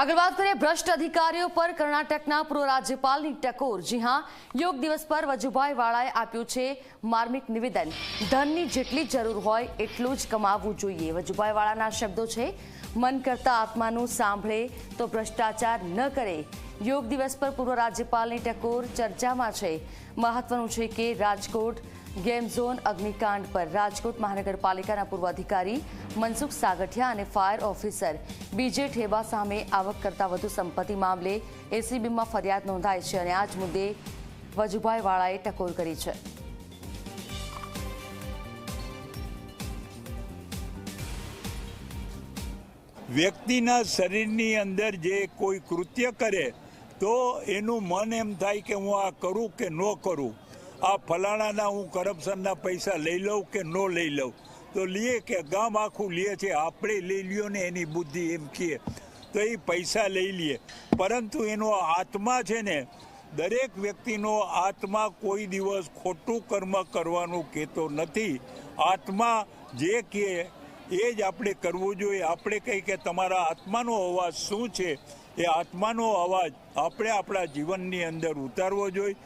આગળ વાત કરીએ ભ્રષ્ટ અધિકારીઓ પર કર્ણાટકના પૂર્વ રાજ્યપાલની ટકોર. જી હા, યોગ દિવસ પર વજુભાઈ વાળાએ આપ્યું છે માર્મિક નિવેદન. ધનની જેટલી જરૂર હોય એટલું જ કમાવવું જોઈએ. વજુભાઈ વાળાના શબ્દો છે, મન કરતા આત્માનું સાંભળે તો ભ્રષ્ટાચાર ન કરે. યોગ દિવસ પર પૂર્વ રાજ્યપાલની ટકોર ચર્ચામાં છે. મહત્વનું છે કે રાજકોટ ગેમ ઝોન અગ્નિકાંડ પર રાજકોટ મહાનગરપાલિકાના પૂર્વ અધિકારી મનસુખ સાગઠિયા અને ફાયર ઓફિસર બીજે ઠેબા સામે આવક કરતાં વધુ સંપત્તિ મામલે એસીબીમાં ફરિયાદ નોંધાઈ છે અને આ જ મુદ્દે વજુભાઈ વાળાએ ટકોર કરી છે. વ્યક્તિના શરીરની અંદર જે કોઈ કૃત્ય કરે તો એનું મન એમ થાય કે હું આ કરું કે ન કરું. આ ફલાણાના હું કરપ્શનના પૈસા લઈ લઉં કે ન લઈ લઉં? તો લઈએ કે ગામ આખું લે છે, આપણે લઈ લ્યો ને એની બુદ્ધિ એમ કહીએ તો એ પૈસા લઈ લઈએ પરંતુ એનો આત્મા છે ને, દરેક વ્યક્તિનો આત્મા કોઈ દિવસ ખોટું કર્મ કરવાનું કહેતો નથી. આત્મા જે કહે એ જ આપણે કરવું જોઈએ. આપણે કહી કે તમારા આત્માનો અવાજ શું છે? એ આત્માનો અવાજ આપણે આપણા જીવનની અંદર ઉતારવો જોઈએ.